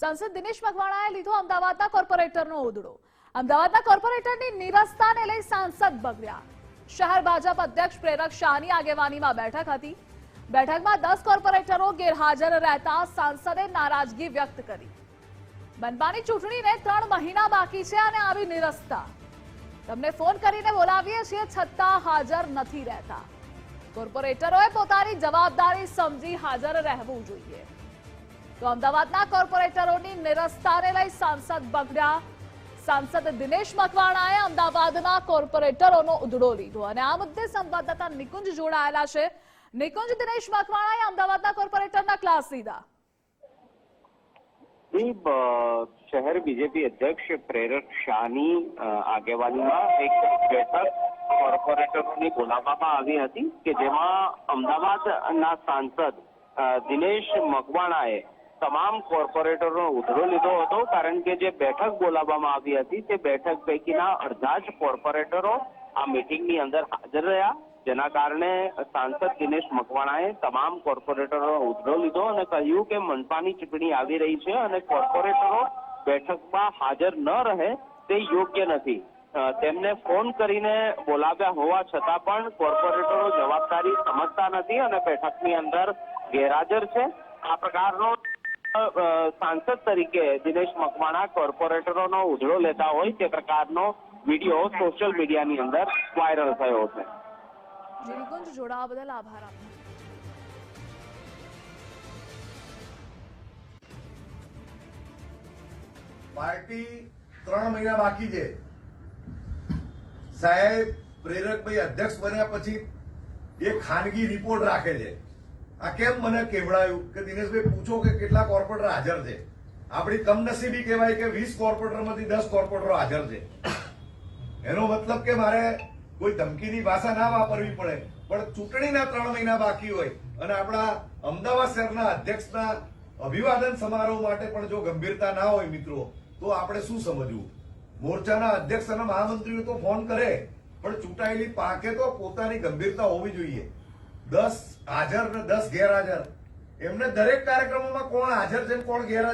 સાંસદ દિનેશ મકવાણાએ લીધો અમદાવાદના કોર્પોરેટરનો ઓદડો અમદાવાદના કોર્પોરેટરની નિરસ્તાને લઈ સાંસદ બગડ્યા. શહેર ભાજપ અધ્યક્ષ પ્રેરક શાહની આગેવાનીમાં બેઠક હતી. બેઠકમાં દસ કોર્પોરેટરો ગેરહાજર રહેતા સાંસદે નારાજગી વ્યક્ત કરી. મનપાની ચૂંટણીને ત્રણ મહિના બાકી છે અને આવી નિરસ્તા. તમને ફોન કરીને બોલાવીએ છીએ, છતાં હાજર નથી રહેતા. કોર્પોરેટરોએ પોતાની જવાબદારી સમજી હાજર રહેવું જોઈએ. તો અમદાવાદના કોર્પોરેટરોની નિરસ્તાને લઈ સાંસદ બગડ્યા સાંસદ દિનેશ મકવાણાએ અમદાવાદના કોર્પોરેટરોનો ઉધડો લીધો. અને આ મુદ્દે સંવાદદાતા નિકુંજ જોડાયેલા છે. નિકુંજ, દિનેશ મકવાણાએ અમદાવાદના કોર્પોરેટરના ક્લાસ લીધા. શહેર બીજેપી અધ્યક્ષ પ્રેરક શાહની આગેવાનીમાં એક બેઠક કોર્પોરેટરોની બોલાવવામાં આવી હતી કે જેમાં અમદાવાદના સાંસદ દિનેશ મકવાણાએ તમામ કોર્પોરેટરનો ઉધડો લીધો હતો, કારણ કે જે બેઠક બોલાવવામાં આવી હતી, તે બેઠક પૈકીના અડધા જ કોર્પોરેટરો આ મીટિંગની અંદર હાજર રહ્યા. જેના કારણે સાંસદ દિનેશ મકવાણાએ તમામ કોર્પોરેટરોનો ઉધડો લીધો અને કહ્યું કે મનપાની ચૂંટણી આવી રહી છે અને કોર્પોરેટરો બેઠકમાં હાજર ન રહે તે યોગ્ય નથી. તેમને ફોન કરીને બોલાવ્યા હોવા છતાં પણ કોર્પોરેટરો જવાબદારી સમજતા નથી અને બેઠકની અંદર ગેરહાજર છે. આ પ્રકારનો સાંસદ તરીકે દિનેશ મકવાણા કોર્પોરેટરોનો ઉધડો લેતા હોય તે પ્રકારનો વીડિયો સોશિયલ મીડિયાની અંદર વાયરલ થયો છે. નિકુંજ જોડાવા બદલ આભાર પાર્ટી ત્રણ મહિના બાકી છે. સાહેબ પ્રેરકભાઈ અધ્યક્ષ બન્યા પછી એ ખાનગી રિપોર્ટ રાખે છે. આ કેમ મને કેવડાયું કે દિનેશભાઈ પૂછો કે કેટલા કોર્પોરેટર હાજર છે? આપણી કમનસીબી કહેવાય કે વીસ કોર્પોરેટરમાંથી દસ કોર્પોરેટરો હાજર છે. એનો મતલબ કે મારે કોઈ ધમકીની ભાષા ના વાપરવી પડે, પણ ચૂંટણીના ત્રણ મહિના બાકી હોય અને આપણા અમદાવાદ શહેરના અધ્યક્ષના અભિવાદન સમારોહ માટે પણ જો ગંભીરતા ના હોય મિત્રો, તો આપણે શું સમજવું? મોરચાના અધ્યક્ષ અને મહામંત્રીઓ તો ફોન કરે, પણ ચૂંટાયેલી પાકે તો પોતાની ગંભીરતા હોવી જોઈએ. દસ હાજર ને દસ ગેરહાજર. એમને દરેક કાર્યક્રમોમાં કોણ હાજર છે કોણ ગેરહાજર?